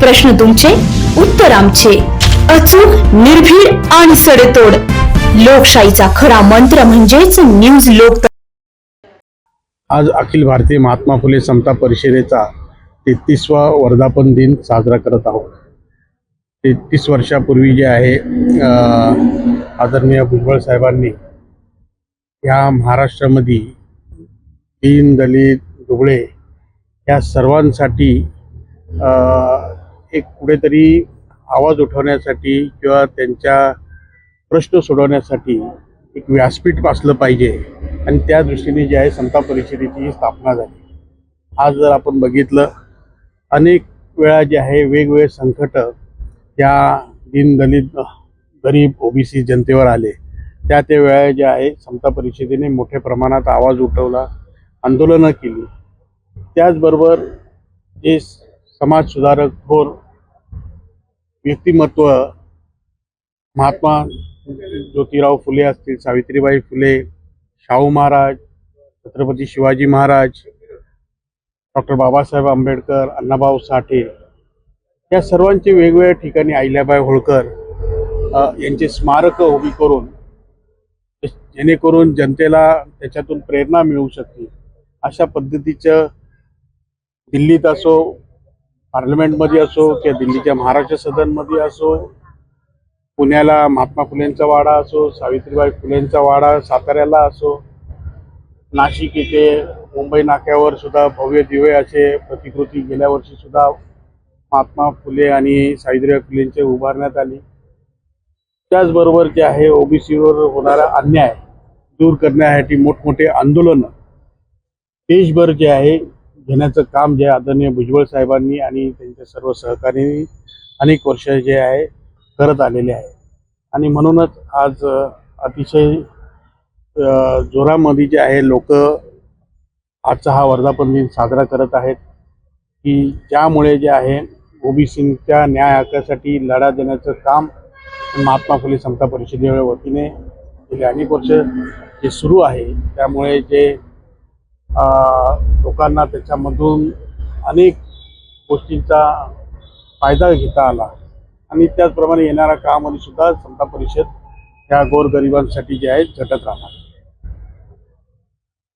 प्रश्न तुमचे उत्तर आमचे. अचूक निर्भीड आणि सडेतोड. लोकशाहीचा खरा मंत्र म्हणजेच न्यूज लोक आज अखिल भारतीय महात्मा फुले समता परिषदेचा तेहतीसवा वर्धापन दिन साजरा करत आहोत. तेहतीस वर्षापूर्वी जे आहे आदरणीय भुजबळ साहेबांनी या महाराष्ट्रामध्ये दीन दलित दुबळे या सर्वांसाठी एक कुठेतरी आवाज उठवण्यासाठी किंवा त्यांच्या प्रश्न सोडवण्यासाठी एक व्यासपीठ असलं पाहिजे. आणि त्या दृष्टीने जे आहे समता परिषदेची स्थापना झाली. आज जर आपण बघितलं अनेक वेळा जे आहे वेगवेगळे संकट या दीनदलित गरीब ओबीसी जनतेवर आले. त्या त्या वेळा जे आहे समता परिषदेने मोठ्या प्रमाणात आवाज उठवला आंदोलनं केली. त्याचबरोबर जे समाजसुधारक थोर व्यक्तिमत्व महात्मा ज्योतिराव फुले असतील सावित्रीबाई फुले शाहू महाराज छत्रपती शिवाजी महाराज डॉक्टर बाबासाहेब आंबेडकर अण्णाभाऊ साठे या सर्वांचे वेगवेगळ्या ठिकाणी अहिल्याबाई होळकर यांचे स्मारक उभी करून जेणेकरून जनतेला त्याच्यातून प्रेरणा मिळू शकते. अशा पद्धतीचं दिल्लीत असो पार्लमेंटमध्ये असो किंवा दिल्लीच्या महाराष्ट्र सदनमध्ये असो पुण्याला महात्मा फुलेंचा वाडा असो सावित्रीबाई फुलेंचा वाडा साताऱ्याला असो नाशिक येथे मुंबई नाक्यावर सुद्धा भव्य दिवे असे प्रतिकृती गेल्या वर्षी सुद्धा महात्मा फुले आणि सावित्रीबाई फुलेंचे उभारण्यात आली. त्याचबरोबर जे आहे ओबीसीवर होणारा अन्याय दूर करण्यासाठी मोठमोठे आंदोलन. देशभर जे आहे घेण्याचं काम जे आदरणीय भुजबळ साहेबांनी आणि त्यांच्या सर्व सहकार्यांनी अनेक वर्ष जे आहे करत आलेले आहे. आणि म्हणूनच आज अतिशय जोरामध्ये जे आहे लोक आजचा हा वर्धापन दिन साजरा करत आहेत की ज्यामुळे जे आहे ओबीसींच्या न्याय हक्कासाठी लढा देण्याचं काम महात्मा फुले समता परिषदेच्या वतीने गेले अनेक वर्ष जे सुरू आहे त्यामुळे जे लोकांना त्याच्यामधून अनेक गोष्टींचा फायदा घेता आला. आणि त्याचप्रमाणे येणाऱ्या काळामध्ये सुद्धा समता परिषद ह्या गोरगरिबांसाठी जे आहे झटत राहणार.